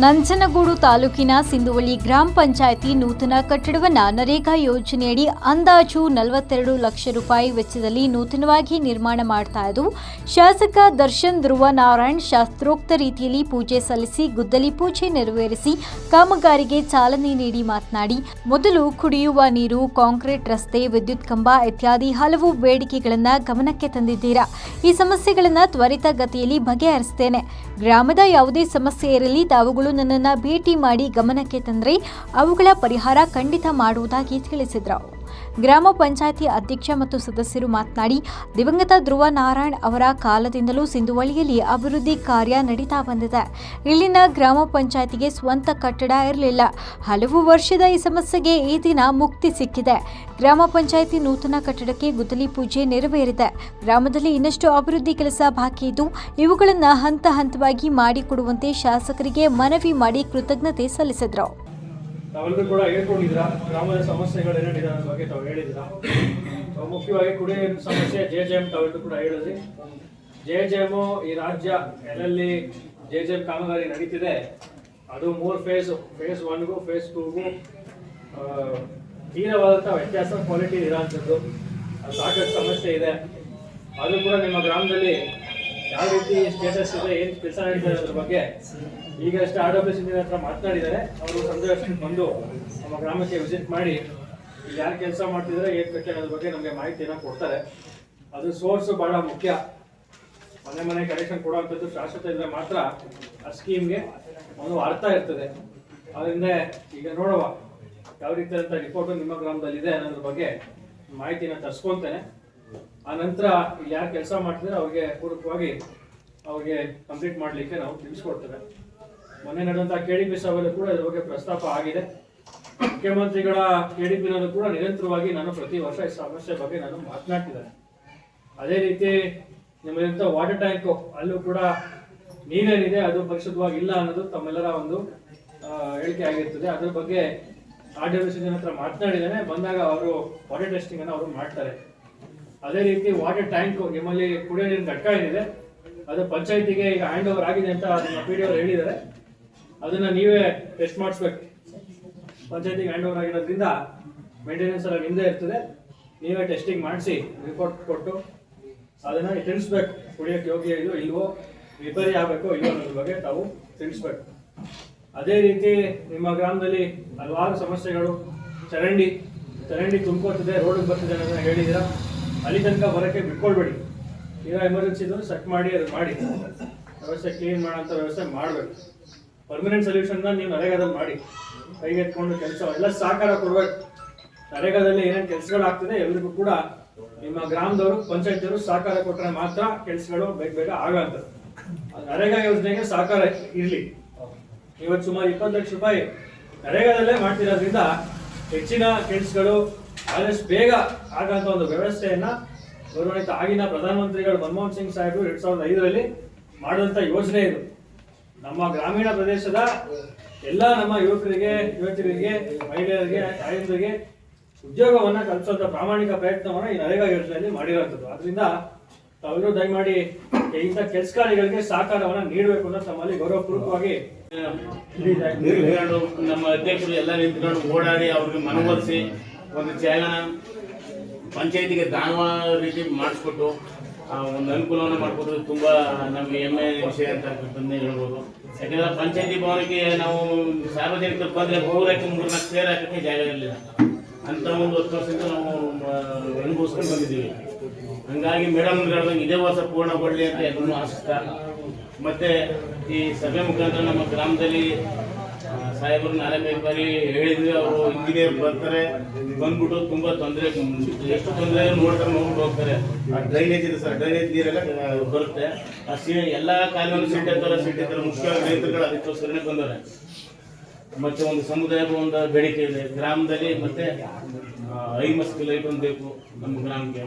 ನಂಜನಗೂಡು ತಾಲೂಕಿನ ಸಿಂಧುವಳ್ಳಿ ಗ್ರಾಮ ಪಂಚಾಯಿತಿ ನೂತನ ಕಟ್ಟಡವನ್ನು ನರೇಗಾ ಯೋಜನೆಯಡಿ ಅಂದಾಜು ನಲವತ್ತೆರಡು ಲಕ್ಷ ರೂಪಾಯಿ ವೆಚ್ಚದಲ್ಲಿ ನೂತನವಾಗಿ ನಿರ್ಮಾಣ ಮಾಡ್ತಾ ಇದ್ದು, ಶಾಸಕ ದರ್ಶನ್ ಧ್ರುವ ನಾರಾಯಣ್ ಶಾಸ್ತ್ರೋಕ್ತ ರೀತಿಯಲ್ಲಿ ಪೂಜೆ ಸಲ್ಲಿಸಿ ಗುದ್ದಲಿ ಪೂಜೆ ನೆರವೇರಿಸಿ ಕಾಮಗಾರಿಗೆ ಚಾಲನೆ ನೀಡಿ ಮಾತನಾಡಿ, ಮೊದಲು ಕುಡಿಯುವ ನೀರು, ಕಾಂಕ್ರೀಟ್ ರಸ್ತೆ, ವಿದ್ಯುತ್ ಕಂಬ ಇತ್ಯಾದಿ ಹಲವು ಬೇಡಿಕೆಗಳನ್ನು ಗಮನಕ್ಕೆ ತಂದಿದ್ದೀರಾ? ಈ ಸಮಸ್ಯೆಗಳನ್ನು ತ್ವರಿತಗತಿಯಲ್ಲಿ ಬಗೆಹರಿಸ್ತೇನೆ. ಗ್ರಾಮದ ಯಾವುದೇ ಸಮಸ್ಯೆ ಇರಲಿ ತಾವುಗಳು ನನ್ನನ್ನು ಭೇಟಿ ಮಾಡಿ ಗಮನಕ್ಕೆ ತಂದರೆ ಅವುಗಳ ಪರಿಹಾರ ಖಂಡಿತ ಮಾಡುವುದಾಗಿ ತಿಳಿಸಿದರು. ಗ್ರಾಮ ಪಂಚಾಯಿತಿ ಅಧ್ಯಕ್ಷ ಮತ್ತು ಸದಸ್ಯರು ಮಾತನಾಡಿ, ದಿವಂಗತ ಧ್ರುವ ನಾರಾಯಣ್ ಅವರ ಕಾಲದಿಂದಲೂ ಸಿಂಧುವಳಿಯಲ್ಲಿ ಅಭಿವೃದ್ಧಿ ಕಾರ್ಯ ನಡೀತಾ ಬಂದಿದೆ. ಇಲ್ಲಿನ ಗ್ರಾಮ ಪಂಚಾಯಿತಿಗೆ ಸ್ವಂತ ಕಟ್ಟಡ ಇರಲಿಲ್ಲ. ಹಲವು ವರ್ಷದ ಈ ಸಮಸ್ಯೆಗೆ ಈ ದಿನ ಮುಕ್ತಿ ಸಿಕ್ಕಿದೆ. ಗ್ರಾಮ ಪಂಚಾಯಿತಿ ನೂತನ ಕಟ್ಟಡಕ್ಕೆ ಗುದ್ದಲಿ ಪೂಜೆ ನೆರವೇರಿದೆ. ಗ್ರಾಮದಲ್ಲಿ ಇನ್ನಷ್ಟು ಅಭಿವೃದ್ಧಿ ಕೆಲಸ ಬಾಕಿ ಇದ್ದು, ಇವುಗಳನ್ನು ಹಂತ ಹಂತವಾಗಿ ಮಾಡಿಕೊಡುವಂತೆ ಶಾಸಕರಿಗೆ ಮನವಿ ಮಾಡಿ ಕೃತಜ್ಞತೆ ಸಲ್ಲಿಸಿದರು. ತಾವೆಲ್ಲರೂ ಕೂಡ ಹೇಳ್ಕೊಂಡಿದ್ದೀರಾ, ಗ್ರಾಮದ ಸಮಸ್ಯೆಗಳು ಏನೇನಿದೆ ಅನ್ನೋ ಬಗ್ಗೆ ತಾವು ಹೇಳಿದ್ರ ತಾವು ಮುಖ್ಯವಾಗಿ ಕುಡಿಯ ಸಮಸ್ಯೆ, ಜೆ ಜೆ ಎಂ ತಾವೆಲ್ಲರೂ ಕೂಡ ಹೇಳಿದ್ರಿ. ಜೆ ಜೆ ಎಂ ಈ ರಾಜ್ಯ ಎಲ್ಲೆಲ್ಲಿ ಜೆ ಜೆ ಎಂ ಕಾಮಗಾರಿ ನಡೀತಿದೆ. ಅದು ಮೂರು ಫೇಸ್ ಫೇಸ್ ಒನ್ಗೂ ಫೇಸ್ ಟೂಗೂ ತೀರವಾದಂಥ ವ್ಯತ್ಯಾಸ ಕ್ವಾಲಿಟಿ ಇರೋಂಥದ್ದು. ಸಾಕಷ್ಟು ಸಮಸ್ಯೆ ಇದೆ. ಅದು ಕೂಡ ನಿಮ್ಮ ಗ್ರಾಮದಲ್ಲಿ ಯಾವ ರೀತಿ ಸ್ಟೇಟಸ್ ಇದೆ, ಏನು ಕೆಲಸ ಇದೆ ಅದ್ರ ಬಗ್ಗೆ ಈಗಷ್ಟೇ ಆರ್ ಡಬ್ಲ್ಯೂ ಹತ್ರ ಮಾತನಾಡಿದ್ದಾರೆ. ಅವರು ಅಷ್ಟಕ್ಕೆ ಬಂದು ನಮ್ಮ ಗ್ರಾಮಕ್ಕೆ ವಿಸಿಟ್ ಮಾಡಿ ಯಾರು ಕೆಲಸ ಮಾಡ್ತಿದ್ರೆ, ಏನು ಕಟ್ಟೆ ಅನ್ನೋದ್ರ ಬಗ್ಗೆ ನಮಗೆ ಮಾಹಿತಿಯನ್ನು ಕೊಡ್ತಾರೆ. ಅದು ಸೋರ್ಸ್ ಬಹಳ ಮುಖ್ಯ. ಮನೆ ಮನೆ ಕನೆಕ್ಷನ್ ಕೊಡುವಂಥದ್ದು ಶಾಶ್ವತ ಇದ್ರೆ ಮಾತ್ರ ಆ ಸ್ಕೀಮ್ಗೆ ಒಂದು ಅರ್ಥ ಇರ್ತದೆ. ಅದರಿಂದ ಈಗ ನೋಡುವ, ಯಾವ ರೀತಿಯಾದಂಥ ರಿಪೋರ್ಟು ನಿಮ್ಮ ಗ್ರಾಮದಲ್ಲಿ ಇದೆ ಅನ್ನೋದ್ರ ಬಗ್ಗೆ ಮಾಹಿತಿನ ತರಿಸ್ಕೊಂತೇನೆ. ಆ ನಂತರ ಇಲ್ಲಿ ಯಾರು ಕೆಲಸ ಮಾಡ್ತಿದ್ರೆ ಅವ್ರಿಗೆ ಪೂರಕವಾಗಿ ಅವ್ರಿಗೆ ಕಂಪ್ಲೀಟ್ ಮಾಡಲಿಕ್ಕೆ ನಾವು ತಿಳಿಸ್ಕೊಡ್ತೇವೆ. ಮೊನ್ನೆ ನಡೆದಂಥ ಕೆ ಡಿ ಪಿ ಸಭೆಯಲ್ಲೂ ಕೂಡ ಇದ್ರ ಬಗ್ಗೆ ಪ್ರಸ್ತಾಪ ಆಗಿದೆ. ಮುಖ್ಯಮಂತ್ರಿಗಳ ಕೆ ಡಿ ಪಿನಲ್ಲೂ ಕೂಡ ನಿರಂತರವಾಗಿ ನಾನು ಪ್ರತಿ ವರ್ಷ ಈ ಸಮಸ್ಯೆ ಬಗ್ಗೆ ನಾನು ಮಾತನಾಡ್ತಿದ್ದೇನೆ. ಅದೇ ರೀತಿ ನಿಮ್ಮಲ್ಲಿಂದ ವಾಟರ್ ಟ್ಯಾಂಕ್ ಅಲ್ಲೂ ಕೂಡ ನೀರೇನಿದೆ ಅದು ಪರಿಶುದ್ಧವಾಗಿ ಇಲ್ಲ ಅನ್ನೋದು ತಮ್ಮೆಲ್ಲರ ಒಂದು ಹೇಳಿಕೆ ಆಗಿರ್ತದೆ. ಅದ್ರ ಬಗ್ಗೆ ಆರ್ ಡಿ ಹತ್ರ ಮಾತನಾಡಿದ್ದೇನೆ. ಬಂದಾಗ ಅವರು ವಾಟರ್ ಟೆಸ್ಟಿಂಗ್ ಅನ್ನು ಅವರು ಮಾಡ್ತಾರೆ. ಅದೇ ರೀತಿ ವಾಟರ್ ಟ್ಯಾಂಕ್ ನಿಮ್ಮಲ್ಲಿ ಕುಡಿಯೋ ನೀರಿನ ಘಟಕ ಏನಿದೆ, ಅದು ಪಂಚಾಯತಿಗೆ ಈಗ ಹ್ಯಾಂಡ್ ಓವರ್ ಆಗಿದೆ ಅಂತ ನಮ್ಮ ಪಿ ಡಿ ಅವರು ಹೇಳಿದ್ದಾರೆ. ಅದನ್ನ ನೀವೇ ಟೆಸ್ಟ್ ಮಾಡಿಸ್ಬೇಕು. ಪಂಚಾಯತಿಗೆ ಹ್ಯಾಂಡ್ ಓವರ್ ಆಗಿರೋದ್ರಿಂದ ಮೇಂಟೆನೆನ್ಸ್ ಎಲ್ಲ ನಿಮ್ಮದೇ ಇರ್ತದೆ. ನೀವೇ ಟೆಸ್ಟಿಂಗ್ ಮಾಡಿಸಿ ರಿಪೋರ್ಟ್ ಕೊಟ್ಟು ಅದನ್ನ ತಿಳಿಸ್ಬೇಕು. ಕುಡಿಯೋಕ್ಕೆ ಯೋಗ್ಯ ಇದು ಇಲ್ವೋ ರಿಪೇರಿ ಆಗಬೇಕು, ಇಲ್ವೋ ಅನ್ನೋದ್ರ ಬಗ್ಗೆ ತಾವು ತಿಳಿಸ್ಬೇಕು. ಅದೇ ರೀತಿ ನಿಮ್ಮ ಗ್ರಾಮದಲ್ಲಿ ಹಲವಾರು ಸಮಸ್ಯೆಗಳು. ಚರಂಡಿ ಚರಂಡಿ ತುಂಬ್ಕೋತಿದೆ ರೋಡಿಗೆ ಬರ್ತಿದೆ ಅನ್ನೋದನ್ನ ಹೇಳಿದ್ದೀರಾ? ಅಲ್ಲಿ ತನಕ ಬರೋಕ್ಕೆ ಬಿಟ್ಕೊಳ್ಬೇಡಿ. ಈಗ ಎಮರ್ಜೆನ್ಸಿ ಇದ್ರೆ ಸೆಟ್ ಮಾಡಿ, ಅದು ಮಾಡಿ. ವ್ಯವಸ್ಥೆ ಕ್ಲೀನ್ ಮಾಡೋಂಥ ವ್ಯವಸ್ಥೆ ಮಾಡಬೇಕು. ಪರ್ಮನೆಂಟ್ ಸೊಲ್ಯೂಷನ್ನ ನೀವು ನರೇಗಾದಲ್ಲಿ ಮಾಡಿ. ಕೈಗೆತ್ಕೊಂಡು ಕೆಲಸ ಎಲ್ಲ ಸಹಕಾರ ಕೊಡಬೇಕು. ನರೇಗಾದಲ್ಲಿ ಏನೇನು ಕೆಲಸಗಳಾಗ್ತದೆ ಎಲ್ರಿಗೂ ಕೂಡ ನಿಮ್ಮ ಗ್ರಾಮದವರು, ಪಂಚಾಯತಿಯವರು ಸಹಕಾರ ಕೊಟ್ಟರೆ ಮಾತ್ರ ಕೆಲಸಗಳು ಬೇಗ ಬೇಗ ಆಗಂಥದ್ದು ನರೇಗಾ ಯೋಜನೆಗೆ ಸಹಕಾರ ಇರಲಿ. ಇವತ್ತು ಸುಮಾರು ಇಪ್ಪತ್ತು ಲಕ್ಷ ರೂಪಾಯಿ ನರೇಗಾದಲ್ಲೇ ಮಾಡ್ತಿರೋದ್ರಿಂದ ಹೆಚ್ಚಿನ ಕೆಲಸಗಳು ಆದಷ್ಟು ಬೇಗ ಆಗಂತ ಒಂದು ವ್ಯವಸ್ಥೆಯನ್ನ ಗೌರವಾನ್ವಿತ ಆಗಿನ ಪ್ರಧಾನಮಂತ್ರಿಗಳು ಮನಮೋಹನ್ ಸಿಂಗ್ ಸಾಹೇಬರು ಎರಡ್ ಸಾವಿರದ ಐದರಲ್ಲಿ ಮಾಡಿದಂಥ ಯೋಜನೆ ಇದು. ನಮ್ಮ ಗ್ರಾಮೀಣ ಪ್ರದೇಶದ ಎಲ್ಲ ನಮ್ಮ ಯುವಕರಿಗೆ ಯುವತಿಯರಿಗೆ ಮಹಿಳೆಯರಿಗೆ, ತಾಯಂದಿರಿಗೆ ಉದ್ಯೋಗವನ್ನ ಕಲ್ಪಿಸುವಂತ ಪ್ರಾಮಾಣಿಕ ಪ್ರಯತ್ನವನ್ನ ಈ ನರೇಗಾ ಯೋಜನೆಯಲ್ಲಿ ಮಾಡಿರುವಂಥದ್ದು ಅದರಿಂದ ತಾವೆಲ್ಲರೂ ದಯಮಾಡಿ ಇಂಥ ಕೆಲಸಗಾರಿಗಳಿಗೆ ಸಹಕಾರವನ್ನ ನೀಡಬೇಕು ಅಂತ ತಮ್ಮಲ್ಲಿ ಗೌರವಪೂರ್ವಕವಾಗಿ ನಮ್ಮ ಅಧ್ಯಕ್ಷರು ಎಲ್ಲ ನಿಂತ್ಕೊಂಡು ಓಡಾಡಿ ಅವ್ರಿಗೆ ಮನವೊಲಿಸಿ ಒಂದು ಜಾಗನ ಪಂಚಾಯತಿಗೆ ದಾನವ ರೀತಿ ಮಾಡಿಸ್ಕೊಟ್ಟು ಒಂದು ಅನುಕೂಲವನ್ನು ಮಾಡಿಕೊಟ್ಟು ತುಂಬ ನಮಗೆ ಹೆಮ್ಮೆ ವಿಷಯ ಅಂತ ಬಂದೇ ಹೇಳ್ಬೋದು. ಯಾಕಂದ್ರೆ ಪಂಚಾಯತಿ ಭವನಕ್ಕೆ ನಾವು ಸಾರ್ವಜನಿಕರು ಬಂದರೆ ಮೂರು ನಾಲ್ಕು ಸೇರ್ ಹಾಕಕ್ಕೆ ಜಾಗ ಇರಲಿಲ್ಲ. ಅಂತ ಒಂದು ಹತ್ತು ವರ್ಷದಿಂದ ನಾವು ಅನುಭವಿಸ್ಕೊಂಡು ಬಂದಿದ್ದೀವಿ. ಹಂಗಾಗಿ ಮೇಡಮ್ ಹೇಳ್ದಂಗೆ ಇದೇ ವರ್ಷ ಪೂರ್ಣಗೊಳ್ಳಿ ಅಂತ ಎಲ್ಲರೂ ಆಶಿಸ್ತಾ ಮತ್ತೆ ಈ ಸಭೆ ಮುಖಾಂತರ ನಮ್ಮ ಗ್ರಾಮದಲ್ಲಿ ಸಾಹೇಬರು ನಾನೇ ಬಾರಿ ಹೇಳಿದ್ವಿ ಅವರು ಇಂಜಿನಿಯರ್ ಬರ್ತಾರೆ. ಬಂದ್ಬಿಟ್ಟು ತುಂಬಾ ತೊಂದರೆ ಎಷ್ಟು ತೊಂದರೆ ನೋಡ್ತಾರೆ ನೋಡ್ಬಿಟ್ಟು ಹೋಗ್ತಾರೆ. ಆ ಡ್ರೈನೇಜ್ ಇದೆ ಸರ್ ಡ್ರೈನೇಜ್ ನೀರೆಲ್ಲ ಬರುತ್ತೆ. ಆ ಸಿ ಎಲ್ಲ ಕಾಲುವೆ ಸಿಟ್ಟಿರ್ತಾರೆ ಸಿಟ್ಟಿರ್ತಾರೆ ಮುಖ್ಯವಾಗಿ ರೈತರುಗಳು ಅದಕ್ಕೋಸ್ಕರನೇ ಬಂದವ್ರೆ. ಮತ್ತೆ ಒಂದು ಸಮುದಾಯದ ಒಂದು ಬೇಡಿಕೆ ಇದೆ. ಗ್ರಾಮದಲ್ಲಿ ಮತ್ತೆ ಆ, ಐ ಮಸ್ಕ್ ಲೈಟ್ ಒಂದು ಬೇಕು ನಮ್ಮ ಗ್ರಾಮಕ್ಕೆ.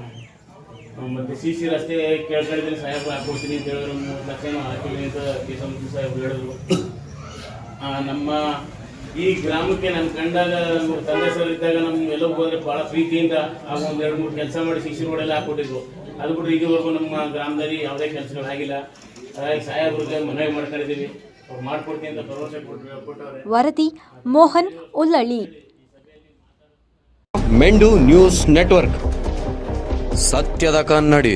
ಮತ್ತೆ ಸಿ ಸಿ ರಸ್ತೆ ಕೇಳ್ಕೊಂಡಿದ್ದೀನಿ ಸಾಹೇಬ್ರು ಹಾಕೊಡ್ತೀನಿ ಅಂತ ಹೇಳಿದ್ರು. ಲಕ್ಷ ಹಾಕಿದ್ದೀನಿ ಅಂತ ಸಾಹೇಬ್ರು ಹೇಳಿದ್ರು. ನಮ್ಮ ಈ ಗ್ರಾಮಕ್ಕೆ ನಾನು ಕಂಡಾಗ ನಮ್ಮ ತಂದೆ ಸರ್ ಇದ್ದಾಗ ನಮ್ಗೆ ಎಲ್ಲ ಹೋದ್ರೆ ಬಹಳ ಪ್ರೀತಿಯಿಂದ ಆಗ ಒಂದು ಎರಡು ಮೂರು ಕೆಲಸ ಮಾಡಿ ಶಿಕ್ಷಣಗಳೆಲ್ಲ ಹಾಕ್ಕೊಟ್ಟಿದ್ರು. ಅದು ಬಿಟ್ಟು ಇದುವರೆಗೂ ನಮ್ಮ ಗ್ರಾಮದಲ್ಲಿ ಯಾವುದೇ ಕೆಲಸಗಳಾಗಿಲ್ಲ ಸಹಾಯ ಸಾಹೇಬ್ರಿಗೆ ಮನವಿ ಮಾಡ್ಕೊಂಡಿದ್ದೀವಿ ಅವ್ರು ಮಾಡ್ಕೊಡ್ತೀನಿ ಅಂತ ಭರವಸೆ ಕೊಟ್ಟವ್ರೆ. ವರದಿ ಮೋಹನ್ ಉಲ್ಲಳ್ಳಿ ಮೆಂಡು ನ್ಯೂಸ್ ನೆಟ್ವರ್ಕ್. ಸತ್ಯದ ಕನ್ನಡಿ.